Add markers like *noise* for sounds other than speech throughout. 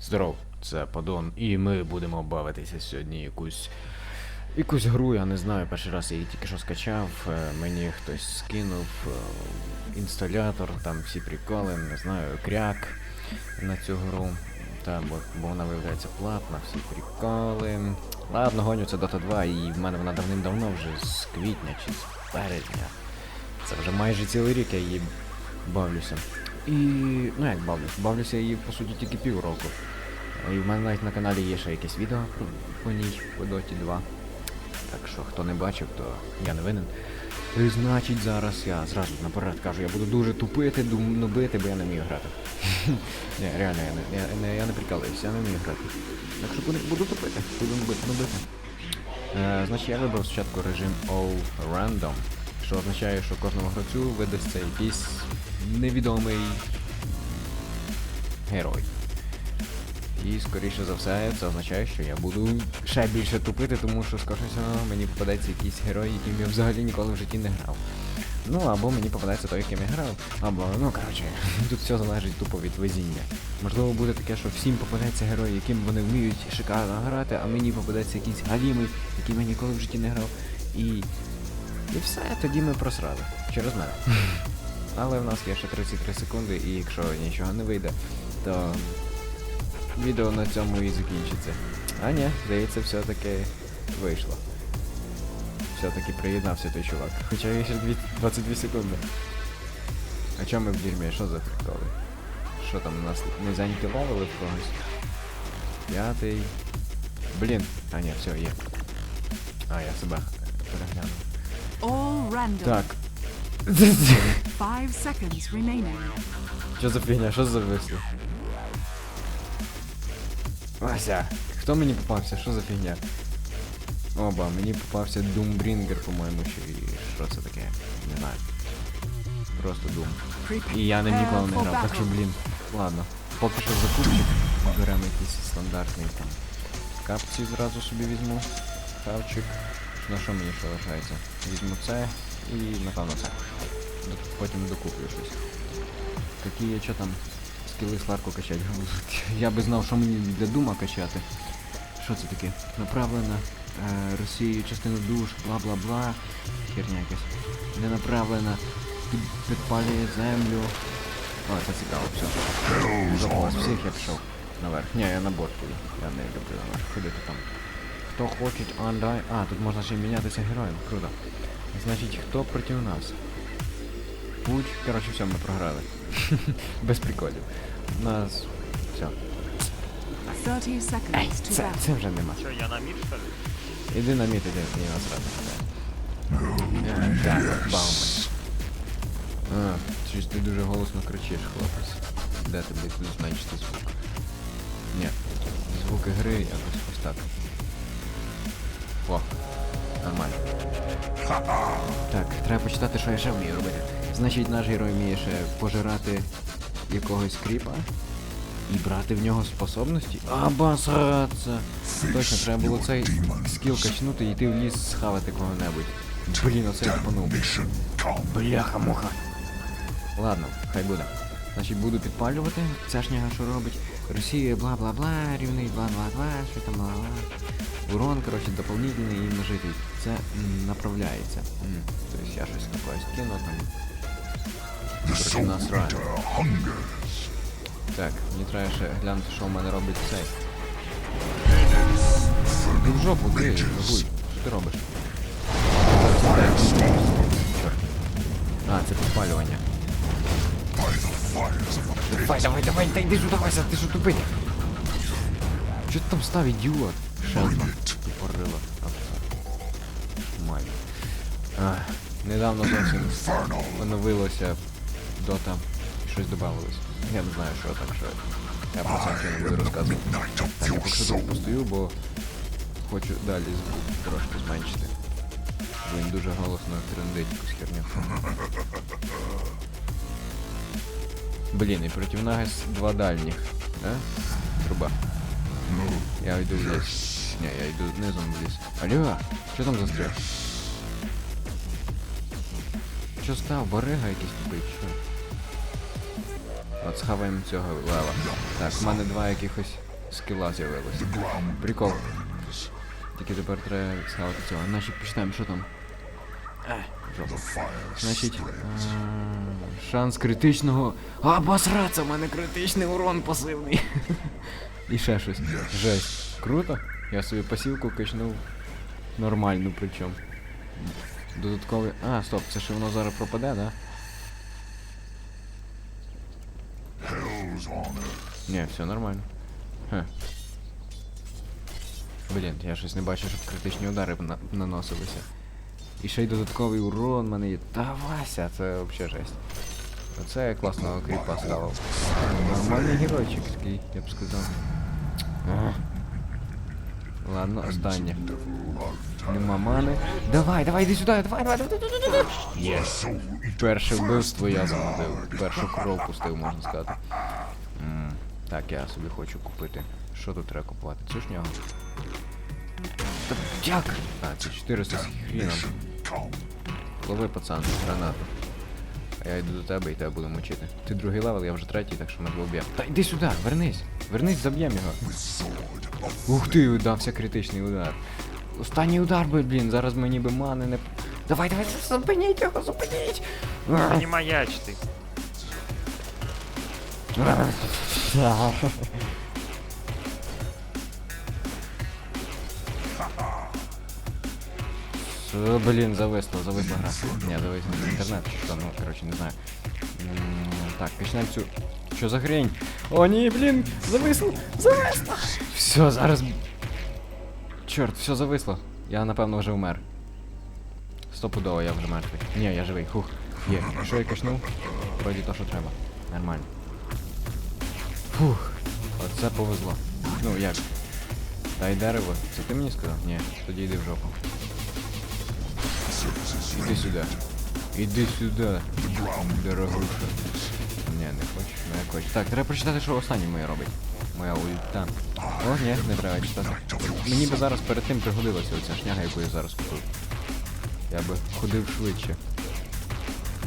Здоров, це Падон, і ми будемо бавитися сьогодні якусь. Якусь гру, я не знаю, перший раз я її тільки що скачав, е, мені хтось скинув е, інсталятор, там всі приколи, не знаю, кряк на цю гру. Та, бо, бо вона виявляється платна, всі приколи. Ладно, гоню це Dota 2, і в мене вона давним-давно вже з квітня чи з березня. Це вже майже цілий рік я її бавлюся. І. ну як бавлюсь? Бавлюся її по суті тільки півроку. І в мене навіть на каналі є ще якесь відео про по ній, по Доті 2. Так що хто не бачив, то я не винен. І значить зараз я зразу наперед кажу, я буду дуже тупити, нубити, бо я не вмію грати. *laughs* Ні, реально, я не, я, не, я не прикалуюсь, я не вмію грати. Так що буду, буду тупити, буду нубити, нубити. Е, значить я вибрав спочатку режим All Random, що означає, що кожному гравцю видасться якийсь невідомий герой. І скоріше за все, це означає, що я буду ще більше тупити, тому що скоріше мені попадеться якийсь герой, яким я взагалі ніколи в житті не грав. Ну або мені попадається той, яким я грав, або, ну коротше, *laughs* тут все залежить тупо від везіння. Можливо буде таке, що всім попадеться герой, яким вони вміють шикарно грати, а мені попадеться якийсь галімий, яким я ніколи в житті не грав. І. І все, тоді ми просрали. Через мене. *laughs* Але в нас є ще 33 секунди, і якщо нічого не вийде, то відео на цьому і закінчиться. А ні, здається, все-таки вийшло. Все-таки приєднався той чувак. Хоча є ще 22 секунди. А чому ми в дерьмі? Що за приколи? Що там у нас не зайняті левели в когось? П'ятий. Блін. А ні, все, є. А, я себе переглянув. Так. Five seconds remaining. Що за фігня? Що за вислів? Вася, хто мені попався? Що за фігня? Оба, мені попався Doombringer, по-моєму, що і що це таке? Не знаю. Просто Doom. І я ним ніколи не грав, так що, блін. Ладно. Поки що закупчик. Беремо якийсь стандартний там. Капці зразу собі візьму. Хавчик. На що мені ще лишається? Візьму це і напевно. Д- Потім докуплю щось. Какие що там скіли Сларку качать? *laughs* Я би знав, що мені для дума качати. Що це таке? Направлена е, Росією частину душ, бла-бла-бла. Херня якась. Не направлена. Під, підпалює землю. О, це цікаво, все. Запас всіх я пішов наверх. Ні, я на борт піду. Я не люблю наверх ходити там. Хто хоче андай. А, тут можна ще й мінятися героєм. Круто. Значить, хто проти нас? Путь. Коротше, все, ми програли. *laughs* Без приколів. У нас. Все. 30 Ей, це, це вже нема. Що, я на мід, що ли? Іди на міт, іди, мені насрати. Е, Так, бауман. А, щось ти дуже голосно кричиш, хлопець. Де тобі тут зменшити звук? Ні, звуки гри якось ось так. О, нормально. Так, треба почитати, що я ще вмію робити. Значить, наш герой вміє ще пожирати якогось кріпа і брати в нього способності. Обосратися! Точно, треба було цей скіл качнути і йти в ліс схавати кого-небудь. Блін, оце я тупанув. Бляха муха. Ладно, хай буде. Значить, буду підпалювати. Ця шняга що робить. Росія бла-бла-бла, рівний бла-бла-бла, що там бла-бла. Урон, коротше, дополнительний і множитель. Це м, направляється. М, Тобто я щось таке скину там. Коротше, насрать. Так, мені треба ще глянути, що в мене робить цей. Ти в жопу, ти, Гуй, що ти робиш? А, це підпалювання. Давай, давай, давай, та йди сюди, Вася, ти що тупий? Що ти там став, ідіот? Шелба. Тупорила. Шмаль. А, недавно зовсім оновилося Дота. Щось додавалось. Я не знаю, що так, що я про це нічого не буду розказувати. Так, я поки що тут постою, бо хочу далі звук трошки зменшити. Він дуже голосно трендить якусь херню. *laughs* Блін, і проти нас два дальніх. Да? Труба. Я в ліс. Ні, я йду низом в ліс. Алло, що там за стріл? Що став? Барига якийсь тупий, що? От схаваємо цього лева. Так, в мене два якихось скіла з'явилося. Прикол. Тільки тепер треба схавати цього. Значить, почнемо, що там? Е. Значить, а, шанс критичного. А, басраться, в мене критичний урон пасивний. І ще щось. Жесть. Круто. Я собі пасівку качнув. Нормальну причому. Додатковий. А, стоп, це ще воно зараз пропаде, да? Ні, все нормально. Хе. Блін, я щось не бачу, щоб критичні удари на- наносилися. І ще й додатковий урон мене є. Та Вася, це взагалі жесть. Оце я класного кріпа ставив. Нормальний геройчик такий, я б сказав. Ладно, останнє. Нема мани. Давай, давай, іди сюди, давай, давай, давай, давай, давай. Єс. Перше вбивство я зробив. Першу кров пустив, можна сказати. М, Так, я собі хочу купити. Що тут треба купувати? Цю ж нього? Та як? А, це 400 з хріном. Лови, пацан, гранату. А я йду до тебе і тебе буду мочити. Ти другий левел, я вже третій, так що ми двох б'ємо. Та йди сюди, вернись. Вернись, заб'ємо його. Ух ти, дався критичний удар. Останній удар би, блін, зараз мені би мани не. Давай, давай, зупиніть його, зупиніть! Не маячти. Блін, зависло, зависла гра. Ні, зависло інтернет, чи що, ну, коротше, не знаю. Так, почнемо цю. Що за хрень? О, ні, блін, зависло, зависло! Все, зараз. Чорт, все зависло. Я напевно вже вмер. Стопудово, я вже мертвий. Ні, я живий, хух. Є. Що я качнув? Вроді то, що треба. Нормально. Фух. Оце повезло. Ну як? Дай дерево. Це ти мені сказав? Ні, тоді йди в жопу. Іди сюди. Іди сюди. Дорогуша. Ні, не хочеш, не хочеш. Так, треба прочитати, що останнє моє робить. Моя ульта. О, ні, не треба читати. Мені би зараз перед тим пригодилася оця шняга, яку я зараз купив. Я би ходив швидше.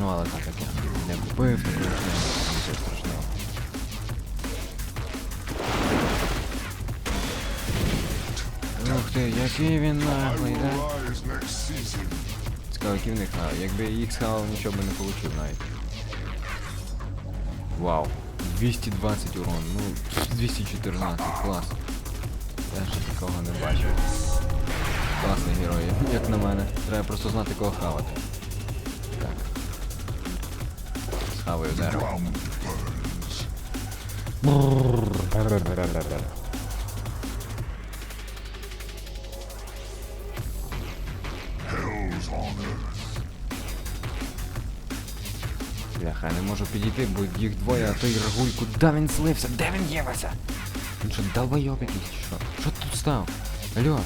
Ну, але так як я не купив, то нічого страшного. Ух ти, який він наглий, да? В а, Якби їх схавав, нічого би не получив навіть. Вау. 220 урон, ну 214, клас. Я ще такого не бачив. Класний герой, як на мене. Треба просто знати кого хавати. Так. Схаваю дерево. Бляха, я не можу підійти, бо їх двоє, а той рагуль, куди він злився? Де він дівався? Він що, долбойоб якийсь що? Що тут став? Алло?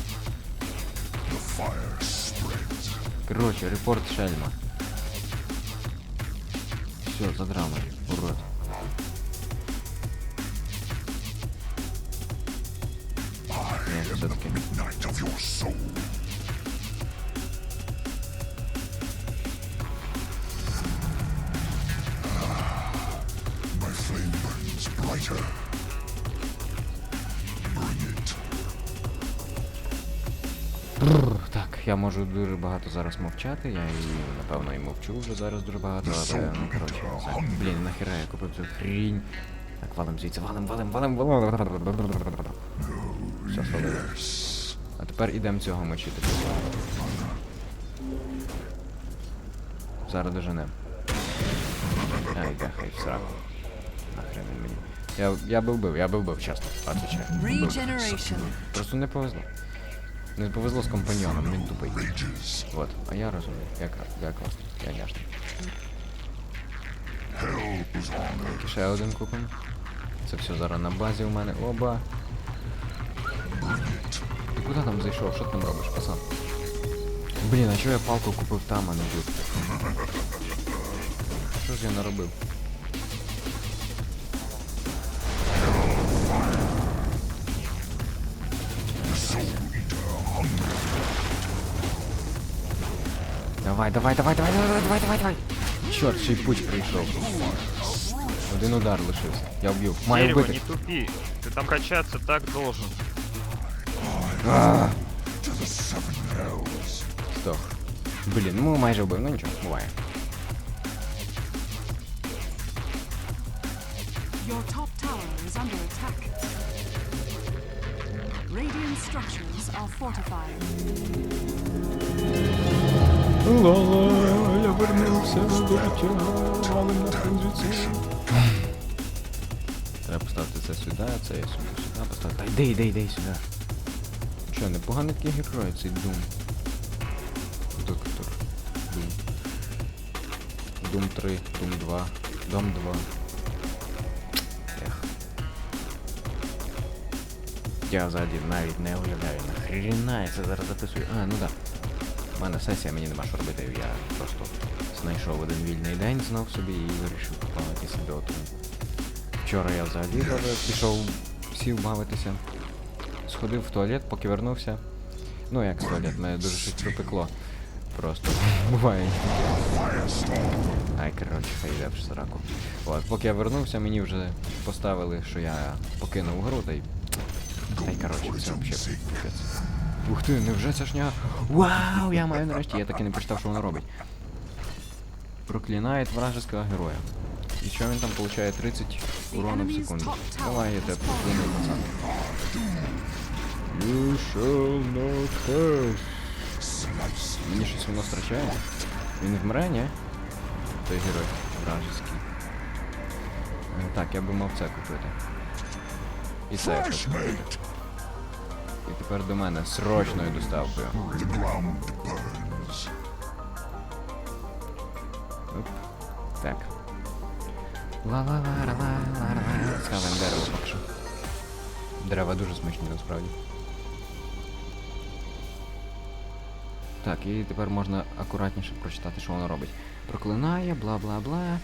Короче, репорт Шельма. Все, за драмой, урод. Нет, все-таки. Можу дуже багато зараз мовчати, я і напевно і мовчу вже зараз дуже багато, але ну коротше. Блін, нахера я купив цю хрінь. Так, валим звідси, валим, валим, валим, валим. Все, свалили. А тепер ідемо цього мочити. Зараз доженем. Ай, гахай, в сраку. Нахрен він мені. Я, я би вбив, я би вбив, чесно. Отвечаю. Просто не повезло. Не повезло з компаньйоном, він тупий. Вот. А я розумію. Як, як класно. Я няшний. Так, ще один купимо. Це все зараз на базі у мене. Оба. Ти куди там зайшов? Що ти там робиш, пацан? Блін, а чого я палку купив там, а не тут? Що ж я наробив? Давай, давай, давай, давай, давай, давай, давай, давай. Чорт, ще й пуч прийшов. Один удар лишився. Я вб'ю. Маю Дерево, вбити. не тупи. Ты там качаться так должен. А! Здох. Блін, ну майже вбив, ну нічого, буває. Your top tower is under attack. Radiant structures are fortified. Ла-ла, я вернувся до життя, валим нахрен звідси. Треба поставити це сюди, це я сюди, сюди поставити. Та йди, йди, йди сюди. Що, непоганий такий герой цей Дум. Доктор. Дум. Дум 3, Дум 2, Дом 2. Ех. Я взагалі навіть не уявляю, нахрена я це зараз записую. А, ну да. У мене сесія, мені нема що робити, я просто знайшов один вільний день знов собі і вирішив побавитися доту. Вчора я взагалі даже пішов сів бавитися. Сходив в туалет, поки вернувся. Ну як в туалет, мене дуже щось припекло. Просто буває. Ай, коротше, йде в сраку. От, поки я вернувся, мені вже поставили, що я покинув гру, та й. Та коротше, все взагалі. Ух ти, невже ця шня? Вау, я маю нарешті, я так і не прочитав, що вона робить. Проклинає вражеского героя. І що він там получає 30 урону в секунду. Давай я тебе проклину, пацан. You shall not pass. Мені щось воно страчає. Він вмре, ні? Той герой вражеский. Е, Так, я би мав це купити. І це я купити. І тепер до мене срочною доставкою. Оп. Так. Ла-ла-ла-ла-ла-ла-ла. Схаваємо дерево поки що. Дерева дуже смачні насправді. Так, і тепер можна акуратніше прочитати, що воно робить. Проклинає, бла-бла-бла.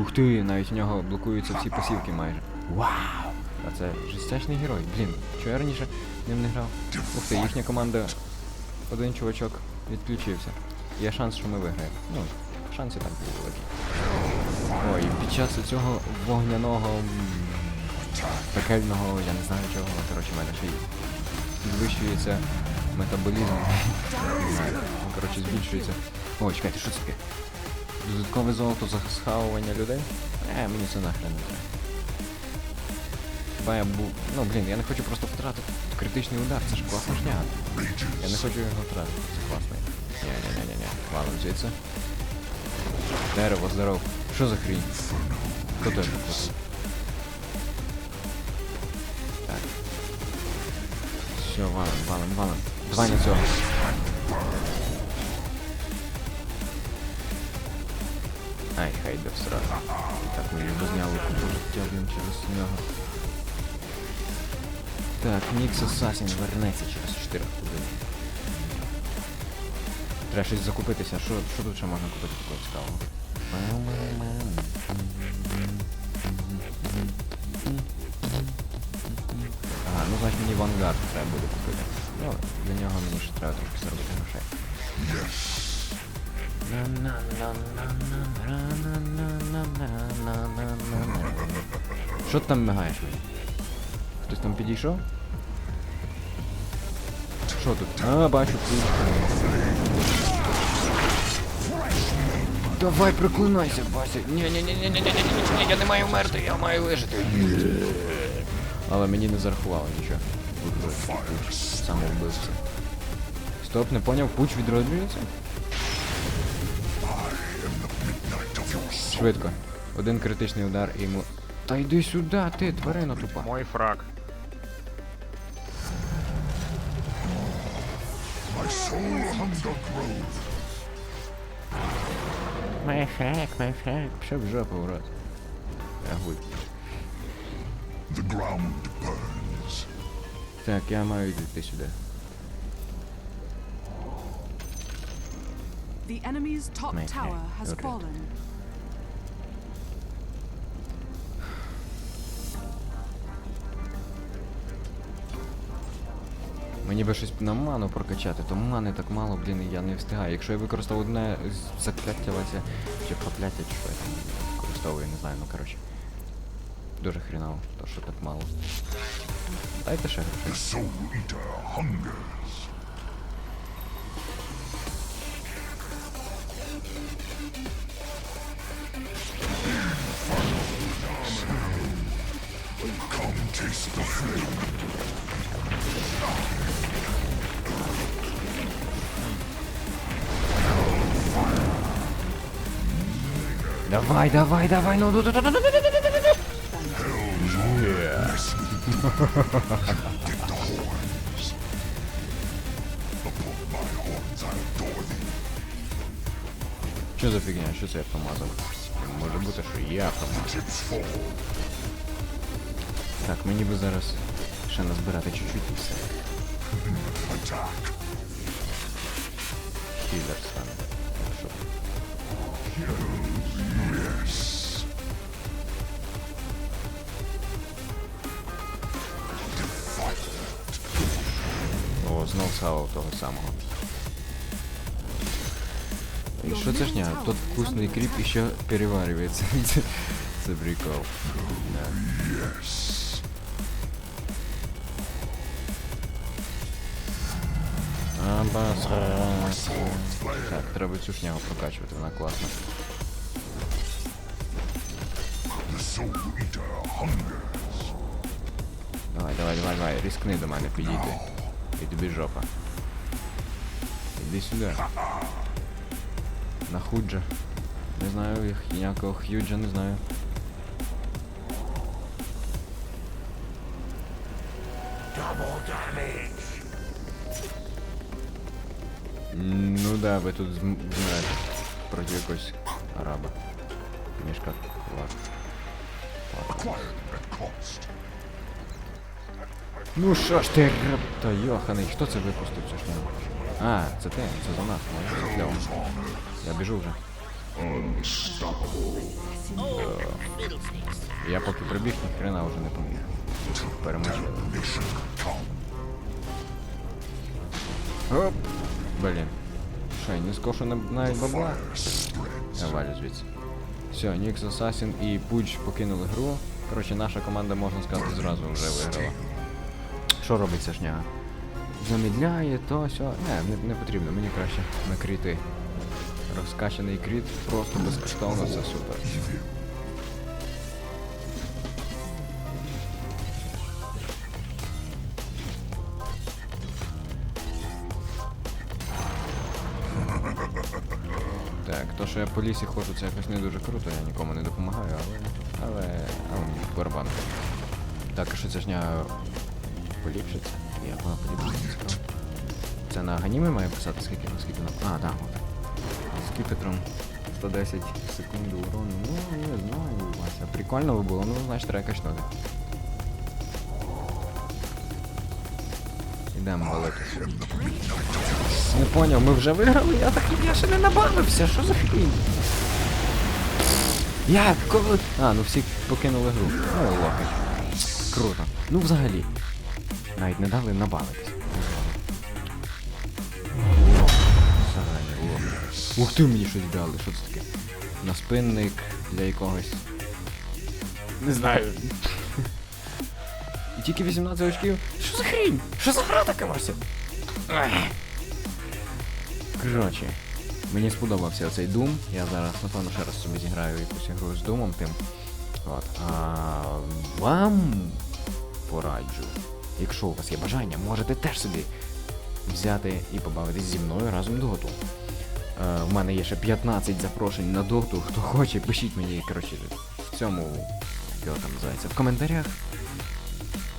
Ух ти, навіть в нього блокуються всі посівки майже. Вау! А це жестячний герой. Блін, чого я раніше ним не грав? Ух ти, їхня команда. Один чувачок відключився. Є шанс, що ми виграємо. Ну, шанси там були великі. Ой, під час цього вогняного пекельного, я не знаю чого, коротше, в мене ще й підвищується метаболізм. Коротше, збільшується. О, чекайте, що це таке? Додаткове золото за схавування людей? Е, мені це нахрен не треба. Хіба я був. Ну блін, я не хочу просто втратити критичний удар, це ж класна шняга. Я не хочу його втратити, це класно. Ні-ні-ні-ні-ні. Валим звідси. Дерево, здоров. Що за хрінь? Хто тебе покусив? Так. Все, валим, валим, валим. Давай на цього. Йде сразу. Так, ми його зняли купу через нього. Так, Нікс Асасін вернеться через 4 хвилини. Треба щось закупитися. Що, що тут ще можна купити такого цікавого? Ага, ну значить мені Вангард треба буде купити. Ну, для нього мені ще треба трошки заробити грошей. Що ти там мигаєш? Хтось там підійшов? Що тут? А, бачу ключ. Давай проклинайся, Бася. Ні, ні, ні, ні, ні, ні, ні, ні, я не маю вмерти, я маю вижити. Але мені не зарахувало нічого. Самовбивця. Стоп, не поняв, пуч відроджується? Швидко. Один критичний удар і йому. Та йди сюди, ти, тварина тупа. Мой фраг. Май фраг, май фраг. Пішов в жопу, урод. Так, я маю йти сюди. The enemy's top tower has okay. fallen. Мені би щось на ману прокачати, то мани так мало, блін, і я не встигаю. Якщо я використав одне закляття чи прокляття, чи що я там використовую, не знаю, ну коротше. Дуже хріново, то що так мало. Дайте ще грошей. Давай, давай, давай, ну ну, ну, ну, ну, ну, ну, ну, ну, ну, ну. Get the horns. Upon my horns I adore thee. Що за фігня? Що це я помазав? Може бути, що я помазав. Chips fall. Так, мені би зараз ще назбирати чуть-чуть і все. Attack. Хілер стане. Щоб знов сало того самого. І що це ж ня? Тот вкусний кріп ще переварюється. *laughs* Це, прикол. Да. Yes. Так, треба цю шнягу прокачувати, вона класна. Давай, давай, давай, давай, рискни до мене підійти. І тобі жопа. Іди сюди. На худжа. Не знаю, їх ніякого х'юджа не знаю. М, Ну да, ви тут зм- змерете проти якогось араба. Мішка. Ладно. Acquired at cost. Ну що ж ти. Та йоханий, хто це випустив цю шнягу? А, це ти, це за нас, може, це. Я біжу вже. Я поки прибіг, ні хрена вже не поміг. Перемочив. Оп! Блін. Що, я не скошу на- навіть бабла? Я валю звідси. Все, Нікс Асасін і Пудж покинули гру. Коротше, наша команда, можна сказати, зразу вже виграла. Що робить ця шняга? Замідляє, то сьо. Не, не, не потрібно, мені краще накрити. Розкачаний кріт, просто безкоштовно, це супер. Так, то, що я по лісі ходжу, це якось не дуже круто, я нікому не допомагаю, але. Але. Але барабан. Так, що ця жня поліпшиться? Як вона поліпшиться? Це на ганімі має писати, скільки скільки нам. А, так, от. З кіпетром 110 секунд урону. Ну, не знаю, Вася. Прикольно би було, ну значить треба качнути. Ідемо валити. Не поняв, ми вже виграли, я так я ще не набавився, що за хрінь? Як? Коли? А, ну всі покинули гру. Ну, лохи. Круто. Ну взагалі. Навіть не дали набавитися. Ух ти, мені щось дали, що це таке? Наспинник для якогось. Не знаю. І тільки 18 очків. Що за хрінь? Що за гра така Вася? Коротше, мені сподобався цей Doom. Я зараз, напевно, ще раз собі зіграю якусь ігру з Doom тим. От. А вам пораджу. Якщо у вас є бажання, можете теж собі взяти і побавитись зі мною разом доту. Е, в мене є ще 15 запрошень на доту. Хто хоче, пишіть мені, коротше, в цьому, його там називається, в коментарях.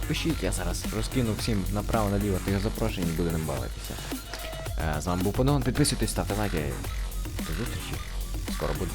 Пишіть, я зараз розкину всім направо-наліво тих запрошень і будемо бавитися. Е, З вами був Подон, підписуйтесь, ставте лайки. До зустрічі. Скоро буде.